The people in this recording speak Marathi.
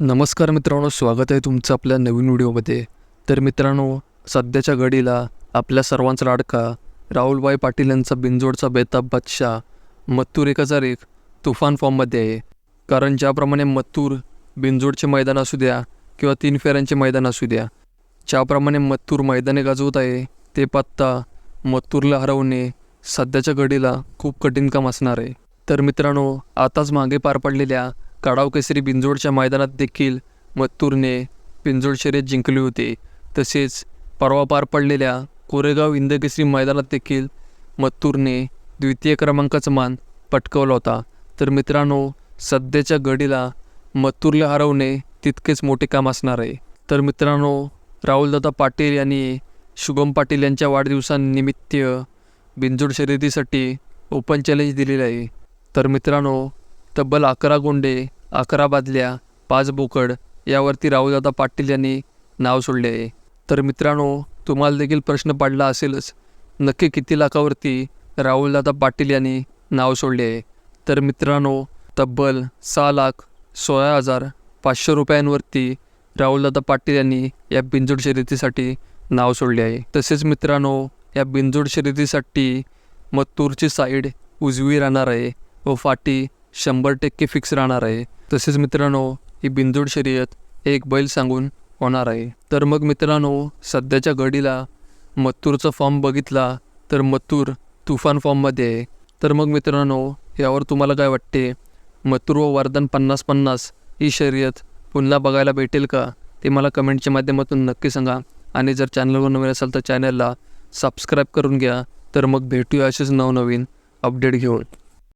नमस्कार मित्रांनो स्वागत आहे तुमचं आपल्या नवीन व्हिडिओमध्ये. तर मित्रांनो सध्याच्या घडीला आपल्या सर्वांचा लाडका राहुलभाई पाटील यांचा बिंजोडचा बेताब बादशाह मत्तूर एक हजार एक तुफान फॉर्ममध्ये आहे. कारण ज्याप्रमाणे मत्तूर बिंजोडचे मैदान असू द्या किंवा तीन फेऱ्यांचे मैदान असू द्या ज्याप्रमाणे मत्तूर मैदाने गाजवत आहे ते पत्ता मत्तूरला हरवणे सध्याच्या घडीला खूप कठीण काम असणार आहे. तर मित्रांनो आताच मागे पार पडलेल्या काढाव केसरी बिंजोडच्या मैदानात देखील मत्तूरने बिंजोड शर्यत जिंकली होती. तसेच परवा पार पडलेल्या कोरेगाव इंदकेसरी मैदानात देखील मत्तूरने द्वितीय क्रमांकाचा मान पटकवला होता. तर मित्रांनो सध्याच्या गडीला मत्तूरला हरवणे तितकेच मोठे काम असणार आहे. तर मित्रांनो राहुलदादा पाटील यांनी शुभम पाटील यांच्या वाढदिवसानिमित्त बिंजोड शर्यतीसाठी ओपन चॅलेंज दिलेलं आहे. तर मित्रांनो तब्बल अकरा गोंडे अकरा बादल्या पाच बोकड यावरती राहुलदादा पाटील यांनी नाव सोडले आहे. तर मित्रांनो तुम्हाला देखील प्रश्न पडला असेलच नक्की किती लाखावरती राहुलदादा पाटील यांनी नाव सोडले आहे. तर मित्रांनो तब्बल सहा लाख सोळा हजार पाचशे रुपयांवरती राहुलदादा पाटील यांनी या बिंजोड शर्यतीसाठी नाव सोडले आहे. तसेच मित्रांनो या बिंजोड शर्यतीसाठी मत्तूरची साईड उजवी राहणार आहे व फाटी शंभर टक्के फिक्स राहणार आहे. तसेच मित्रांनो ही बिंदूड शर्यत एक बैल सांगून होणार आहे. तर मग मित्रांनो सध्याच्या घडीला मत्तूरचा फॉर्म बघितला तर मत्तूर तुफान फॉर्ममध्ये आहे. तर मग मित्रांनो यावर तुम्हाला काय वाटते? मत्तूर व वर्धन पन्नास पन्नास ही शर्यत पुन्हा बघायला भेटेल का? ते मला कमेंटच्या माध्यमातून नक्की सांगा. आणि जर चॅनलवर नवीन असाल तर चॅनलला सबस्क्राईब करून घ्या. तर मग भेटूया असेच नवनवीन अपडेट घेऊन.